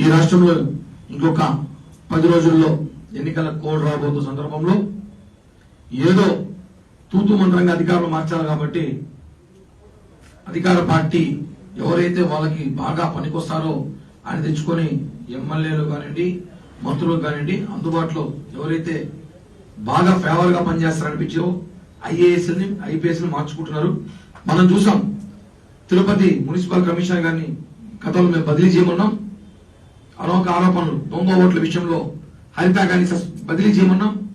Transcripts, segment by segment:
ఈ రాష్ట్రంలో ఇంకొక పది రోజుల్లో ఎన్నికల కోడ్ రాబోతున్న సందర్భంలో ఏదో తూతు మంత్రంగా అధికారులు మార్చాలి కాబట్టి అధికార పార్టీ ఎవరైతే వాళ్ళకి బాగా పనికొస్తారో ఆయన తెచ్చుకొని ఎమ్మెల్యేలు కానివ్వండి మంత్రులు కానివ్వండి అందుబాటులో ఎవరైతే బాగా ఫేవర్గా పనిచేస్తారనిపించారో ఐఏఎస్ని ఐపీఎస్ని మార్చుకుంటున్నారు. మనం చూసాం. తిరుపతి మున్సిపల్ కమిషనర్ గారిని గతంలో మేము బదిలీ చేయమన్నాం. అనేక ఆరోపణలు దొంగ ఓట్ల విషయంలో హరిత గారిని సస్- బదిలీ చేయమన్నాం.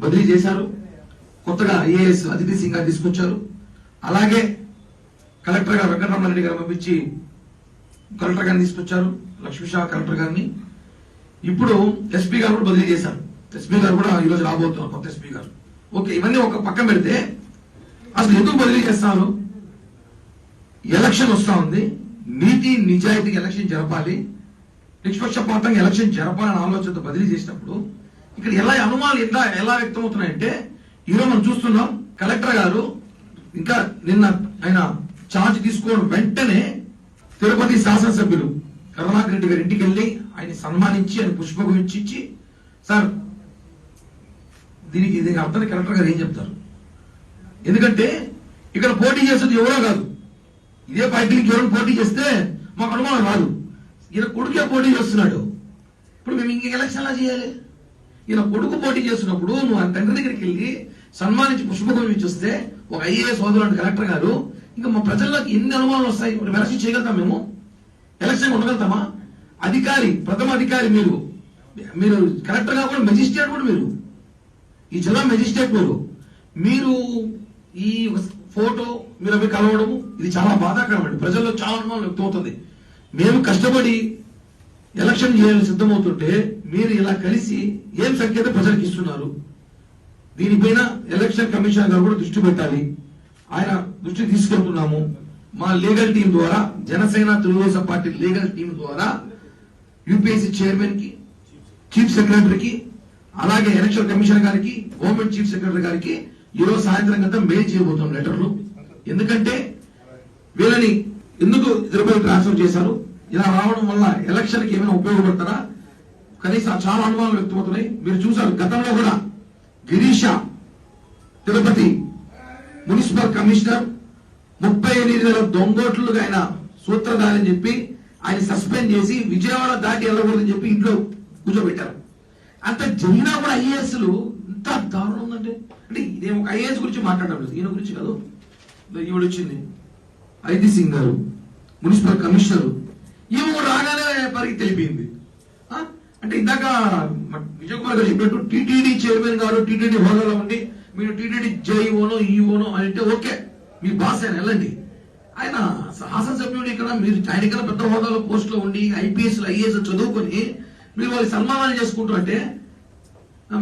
బదిలీ చేశారు. కొత్తగా ఐఏఎస్ అతిథి సింగ్ గారు తీసుకొచ్చారు. అలాగే కలెక్టర్ గారు వెంకటరమణారెడ్డి గారు పంపించి కలెక్టర్ గారిని తీసుకొచ్చారు. లక్ష్మీషా కలెక్టర్ గారిని. ఇప్పుడు ఎస్పీ గారు కూడా బదిలీ చేశారు. ఎస్పీ గారు కూడా ఈ రోజు రాబోతున్నారు కొత్త ఎస్పీ గారు. ఓకే ఇవన్నీ ఒక పక్కన పెడితే అసలు ఎందుకు బదిలీ చేస్తారు? ఎలక్షన్ వస్తా ఉంది. నీతి నిజాయితీ ఎలక్షన్ జరపాలి. నిష్పక్షపాతంగా ఎలక్షన్ జరపాలని ఆలోచనతో బదిలీ చేసినప్పుడు ఇక్కడ ఎలా అనుమానాలు ఎంత ఎలా వ్యక్తమవుతున్నాయంటే ఈరోజు మనం చూస్తున్నాం కలెక్టర్ గారు ఇంకా నిన్న ఆయన ఛార్జ్ తీసుకోవడం వెంటనే తిరుపతి శాసనసభ్యులు కరుణాకర్ రెడ్డి గారి ఇంటికి వెళ్ళి ఆయన సన్మానించి ఆయన పుష్పగుచ్చి సార్ దీనికి దీనికి అర్థం కలెక్టర్ గారు ఏం చెప్తారు? ఎందుకంటే ఇక్కడ పోటీ చేసేది ఎవరో కాదు. ఇదే పార్టీకి ఎవరైనా పోటీ చేస్తే మాకు అనుమానం రాదు. ఈయన కొడుకే పోటీ చేస్తున్నాడు. ఇప్పుడు మేము ఇంక ఎలక్షన్ ఎలా చేయాలి. ఈయన కొడుకు పోటీ చేస్తున్నప్పుడు నువ్వు ఆ తండ్రి దగ్గరికి వెళ్ళి సన్మానించి పుష్పగుమి ఇచ్చేస్తే ఒక ఐఏఎస్ సోదరుడు కలెక్టర్ గారు ఇంకా మా ప్రజల్లోకి ఎన్ని అనుమానాలు వస్తాయి? ఇప్పుడు ఎలక్షన్ చేయగలుగుతాం మేము. ఎలక్షన్ ఉండగలుగుతామా? అధికారి ప్రథమ అధికారి మీరు. మీరు కలెక్టర్గా కూడా మెజిస్ట్రేట్ కూడా మీరు. ఈ జిల్లా మెజిస్ట్రేట్ మీరు. మీరు ఈ ఫోటో మీరు అవి కలవడము ఇది చాలా బాధాకరమండి ప్రజల్లో చాలా అనుమానం వ్యక్తమవుతుంది. మేము కష్టపడి ఎలక్షన్ చేయాలని సిద్ధమవుతుంటే మీరు ఇలా కలిసి ఏం సంకేతం ప్రజలకు ఇస్తున్నారు? దీనిపైన ఎలక్షన్ కమిషన్ గారు కూడా దృష్టి పెట్టాలి. ఆయన దృష్టి తీసుకెళ్తున్నాము. మా లీగల్ టీం ద్వారా Janasena Telugudesam party legal team ద్వారా యూపీఎస్సీ చైర్మన్కి చీఫ్ సెక్రటరీకి అలాగే ఎలక్షన్ కమిషన్ గారికి గవర్నమెంట్ చీఫ్ సెక్రటరీ గారికి ఈరోజు సాయంత్రం కంతా మెయిల్ చేయబోతున్నాం లెటర్లు. ఎందుకంటే వీళ్ళని ఎందుకు తిరుపతి ట్రాన్స్ఫర్ చేశారు? ఇలా రావడం వల్ల ఎలక్షన్కి ఏమైనా ఉపయోగపడతారా? కనీసం చాలా అనుమానాలు వ్యక్తమవుతున్నాయి. మీరు చూసారు గతంలో కూడా గిరీష తిరుపతి మున్సిపల్ కమిషనర్ ముప్పై ఎనిమిది వేల దొంగోట్లుగా ఆయన సూత్రధారి చెప్పి ఆయన సస్పెండ్ చేసి విజయవాడ దాటి వెళ్ళకూడదని చెప్పి ఇంట్లో కూర్చోబెట్టారు. అంత జరిగినా కూడా ఐఏఎస్లు ఇంత దారుణం ఉందంటే? అంటే నేను ఒక ఐఏఎస్ గురించి మాట్లాడడం లేదు. ఈయన గురించి కాదు. ఇదో ఐది సింగ్ గారు మున్సిపల్ కమిషనర్ ఈమె కూడా రాగానే పరిగి తెలిపింది. అంటే ఇందాక విజయకుమార్ గారు చెప్పినట్టు టీటీడీ చైర్మన్ గారు టీటీడీ హోదాలో ఉండి మీరు టీటీడీ జైఓనో ఈఓనో అని అంటే ఓకే మీ బాస్ ఆయన వెళ్ళండి. ఆయన శాసనసభ్యుడు ఇక్కడ మీరు ఆయన ఇక్కడ పెద్ద హోదాలో పోస్ట్లో ఉండి ఐపీఎస్ ఐఏఎస్ చదువుకొని మీరు వాళ్ళు సన్మానాలు చేసుకుంటారంటే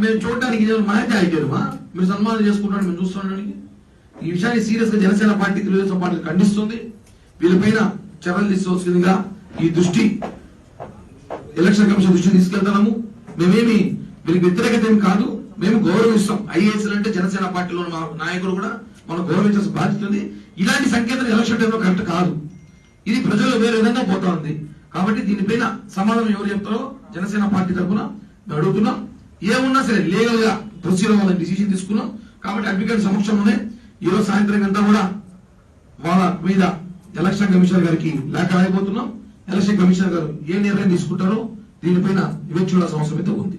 మేము చూడడానికి ఇది ఏమైనా మాయతే అయిపోయారుమా మీరు సన్మానం చేసుకుంటారని మేము చూస్తున్నాడానికి ఈ విషయాన్ని సీరియస్గా జనసేన పార్టీ తెలుగుదేశం పార్టీ ఖండిస్తుంది. వీళ్ళపైన చర్యలు తీసుకోవాల్సిందిగా ఈ దృష్టి ఎలక్షన్ కమిషన్ దృష్టి తీసుకెళ్తున్నాము. మేమేమి వీరికి వ్యతిరేకత ఏం కాదు. మేము గౌరవిస్తాం. ఐఏఎస్ అంటే జనసేన పార్టీలో మా నాయకులు కూడా మనం గౌరవించాల్సిన బాధ్యత ఉంది. ఇలాంటి సంకేతం ఎలక్షన్ టైంలో కరెక్ట్ కాదు. ఇది ప్రజలు వేరే విధంగా పోతా ఉంది. కాబట్టి దీనిపైన సమాధానం ఎవరు చెప్తారో జనసేన పార్టీ తరఫున మేము అడుగుతున్నాం. ఏమున్నా సరే లీగల్గా ప్రొసీడ్ అవ్వాలని డిసిషన్ తీసుకున్నాం. కాబట్టి అడ్వకేట్ సమక్షంలోనే ఈ రోజు సాయంత్రం అంతా కూడా వాళ్ళ మీద ఎలక్షన్ కమిషనర్ గారికి లేఖ రాయబోతున్నాం. ఎలక్షన్ కమిషనర్ గారు ఏ నిర్ణయం తీసుకుంటారో దీనిపైన ఇవే చూడాల్సిన అవసరం అయితే ఉంది.